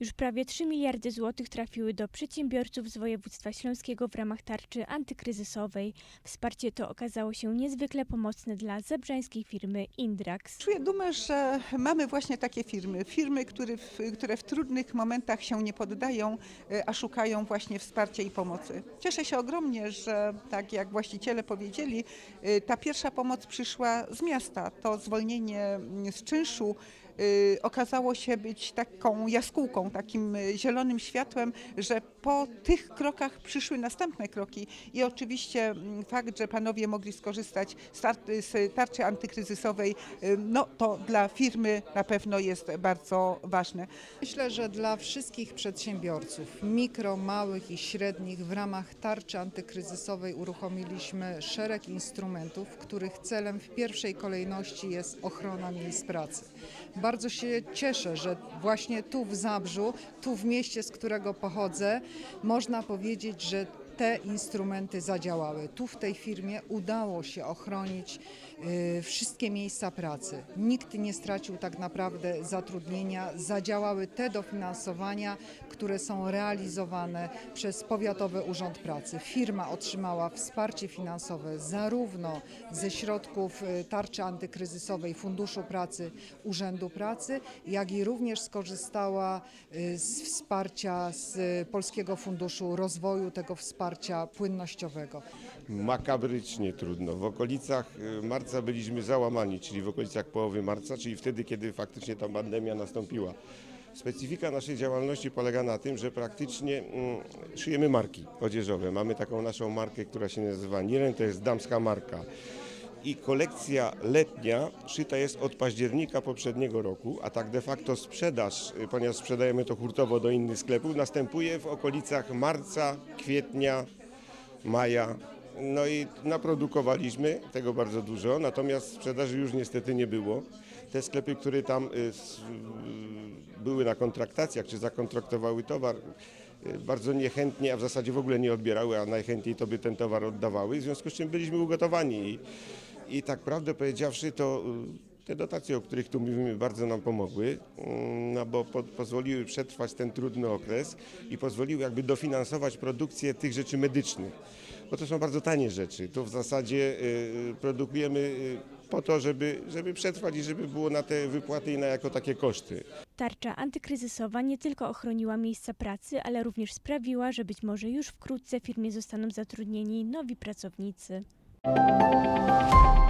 Już prawie 3 miliardy złotych trafiły do przedsiębiorców z województwa śląskiego w ramach tarczy antykryzysowej. Wsparcie to okazało się niezwykle pomocne dla zabrzańskiej firmy Indrax. Czuję dumę, że mamy właśnie takie firmy. Firmy, które w, które w trudnych momentach się nie poddają, e, a szukają właśnie wsparcia i pomocy. Cieszę się ogromnie, że tak jak właściciele powiedzieli, e, ta pierwsza pomoc przyszła z miasta. To zwolnienie z czynszu okazało się być taką jaskółką, takim e, zielonym światłem, że po tych krokach przyszły następne kroki i oczywiście mm, fakt, że panowie mogli skorzystać z tarczy antykryzysowej, y, no to dla firmy na pewno jest bardzo ważne. Myślę, że dla wszystkich przedsiębiorców, mikro, małych i średnich, w ramach tarczy antykryzysowej uruchomiliśmy szereg instrumentów, których celem w pierwszej kolejności jest ochrona miejsc pracy. Bardzo się cieszę, że właśnie tu w Zabrzu, tu w mieście, z którego pochodzę, można powiedzieć, że te instrumenty zadziałały. Tu w tej firmie udało się ochronić y, wszystkie miejsca pracy. Nikt nie stracił tak naprawdę zatrudnienia. Zadziałały te dofinansowania, które są realizowane przez Powiatowy Urząd Pracy. Firma otrzymała wsparcie finansowe zarówno ze środków y, tarczy antykryzysowej Funduszu Pracy Urzędu Pracy, jak i również skorzystała y, z wsparcia z Polskiego Funduszu Rozwoju, tego wsparcia płynnościowego. Makabrycznie trudno. W okolicach y, marca byliśmy załamani, czyli w okolicach połowy marca, czyli wtedy, kiedy faktycznie ta pandemia nastąpiła. Specyfika naszej działalności polega na tym, że praktycznie mm, szyjemy marki odzieżowe. Mamy taką naszą markę, która się nazywa Niren, to jest damska marka. I kolekcja letnia szyta jest od października poprzedniego roku, a tak de facto sprzedaż, y, ponieważ sprzedajemy to hurtowo do innych sklepów, następuje w okolicach marca, kwietnia, maja. No i naprodukowaliśmy tego bardzo dużo, natomiast sprzedaży już niestety nie było. Te sklepy, które tam y, y, były na kontraktacjach czy zakontraktowały towar, bardzo niechętnie, a w zasadzie w ogóle nie odbierały, a najchętniej to by ten towar oddawały, w związku z czym byliśmy ugotowani. I, tak prawdę powiedziawszy, to y, te dotacje, o których tu mówimy, bardzo nam pomogły, mm, no bo po, pozwoliły przetrwać ten trudny okres i pozwoliły jakby dofinansować produkcję tych rzeczy medycznych, bo to są bardzo tanie rzeczy. To w zasadzie y, produkujemy y, po to, żeby, żeby przetrwać i żeby było na te wypłaty i na jako takie koszty. Tarcza antykryzysowa nie tylko ochroniła miejsca pracy, ale również sprawiła, że być może już wkrótce firmie zostaną zatrudnieni nowi pracownicy. you